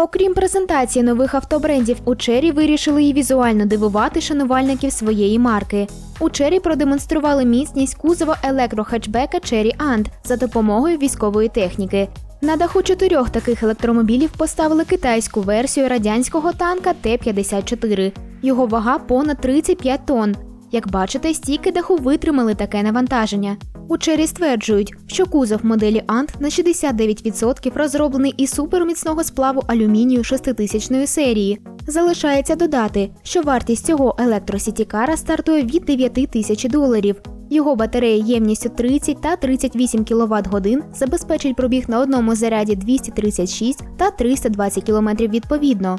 Окрім презентації нових автобрендів, у Чері вирішили і візуально дивувати шанувальників своєї марки. У Чері продемонстрували міцність кузова електрохетчбека Cherry Ant за допомогою військової техніки. На даху чотирьох таких електромобілів поставили китайську версію радянського танка Т-54. Його вага понад 35 тонн. Як бачите, стійки даху витримали таке навантаження. У Чері стверджують, що кузов моделі Ант на 69% розроблений із суперміцного сплаву алюмінію 6000 серії. Залишається додати, що вартість цього електросітікара стартує від 9 тисяч доларів. Його батарея ємністю 30 та 38 кВт годин забезпечить пробіг на одному заряді 236 та 320 км відповідно.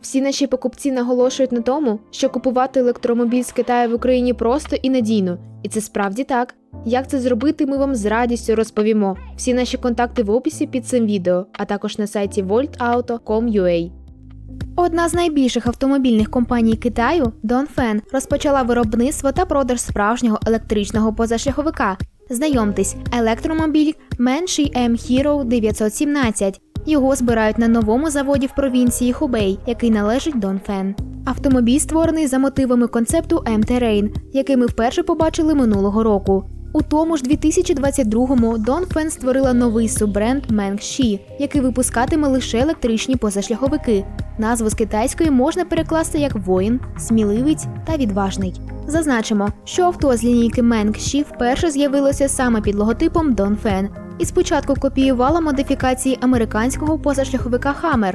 Всі наші покупці наголошують на тому, що купувати електромобіль з Китаю в Україні просто і надійно, і це справді так. Як це зробити, ми вам з радістю розповімо. Всі наші контакти в описі під цим відео, а також на сайті voltauto.com.ua. Одна з найбільших автомобільних компаній Китаю, Dongfeng, розпочала виробництво та продаж справжнього електричного позашляховика. Знайомтесь, електромобіль Menshi M Hero 917. Його збирають на новому заводі в провінції Хубей, який належить Dongfeng. Автомобіль створений за мотивами концепту M-Terrain, який ми вперше побачили минулого року. У тому ж 2022-му Фен створила новий суббренд Mengxi, який випускатиме лише електричні позашляховики. Назву з китайської можна перекласти як воїн, сміливець та відважний. Зазначимо, що авто з лінійки Mengxi вперше з'явилося саме під логотипом Dongfeng і спочатку копіювала модифікації американського позашляховика Hammer.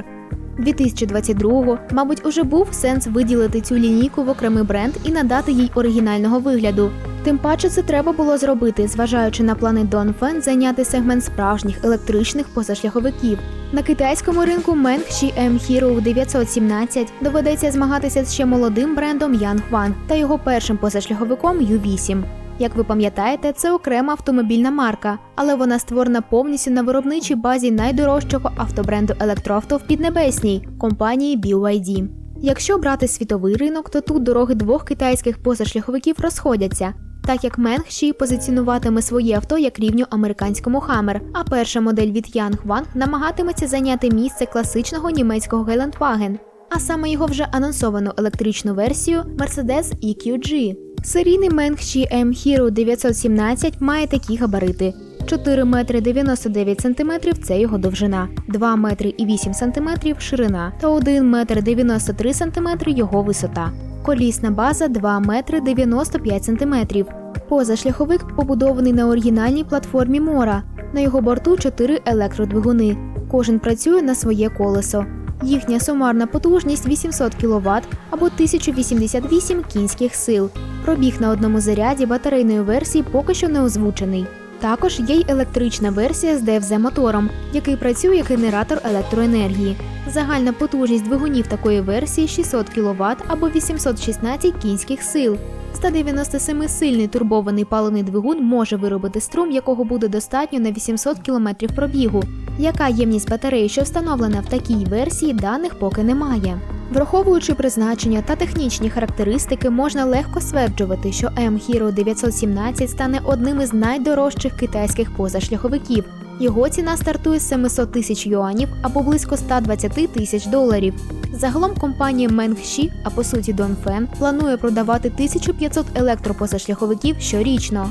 2022-го, мабуть, уже був сенс виділити цю лінійку в окремий бренд і надати їй оригінального вигляду. Тим паче це треба було зробити, зважаючи на плани Dongfeng зайняти сегмент справжніх електричних позашляховиків. На китайському ринку Mengxi M Hero 917 доведеться змагатися з ще молодим брендом Yanhuan та його першим позашляховиком U8. Як ви пам'ятаєте, це окрема автомобільна марка, але вона створена повністю на виробничій базі найдорожчого автобренду електроавто в Піднебесній компанії BYD. Якщо брати світовий ринок, то тут дороги двох китайських позашляховиків розходяться. Так як Менгші позиціонуватиме своє авто як рівню американському Hammer, а перша модель від Янгван намагатиметься зайняти місце класичного німецького Гелендваген, а саме його вже анонсовану електричну версію Mercedes EQG. Серійний Менгші M Hero 917 має такі габарити. 4 метри 99 сантиметрів це його довжина, 2 метри і 8 сантиметрів ширина та 1 метр 93 сантиметри його висота. Колісна база 2 метри 95 сантиметрів. Позашляховик побудований на оригінальній платформі Мора. На його борту 4 електродвигуни. Кожен працює на своє колесо. Їхня сумарна потужність 800 кВт або 1088 кінських сил. Пробіг на одному заряді батарейної версії поки що не озвучений. Також є й електрична версія з ДФЗ-мотором, який працює як генератор електроенергії. Загальна потужність двигунів такої версії 600 кВт або 816 кінських сил. 197-сильний турбований паливний двигун може виробити струм, якого буде достатньо на 800 км пробігу. Яка ємність батареї, що встановлена в такій версії, даних поки немає. Враховуючи призначення та технічні характеристики, можна легко стверджувати, що M-Hero 917 стане одним із найдорожчих китайських позашляховиків. Його ціна стартує з 700 тисяч юанів або близько 120 тисяч доларів. Загалом компанія Mengxi, а по суті Dongfeng, планує продавати 1500 електропозашляховиків щорічно.